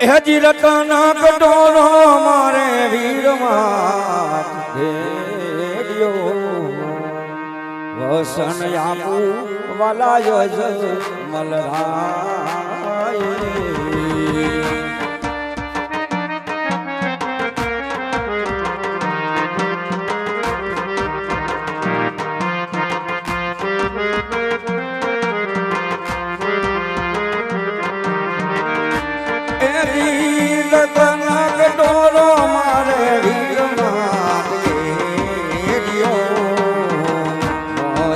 હજી રતન કટોરો મારે વીરમાં વસન આપું વાલા યજ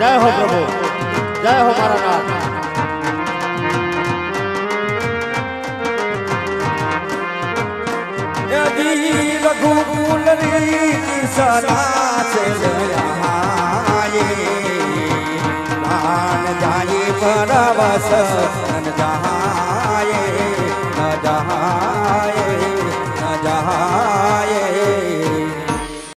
જય હો પ્રભુ જય હો મારા નાથ રઘુકુલ સદા છે. જાય પરવસ જહાએ.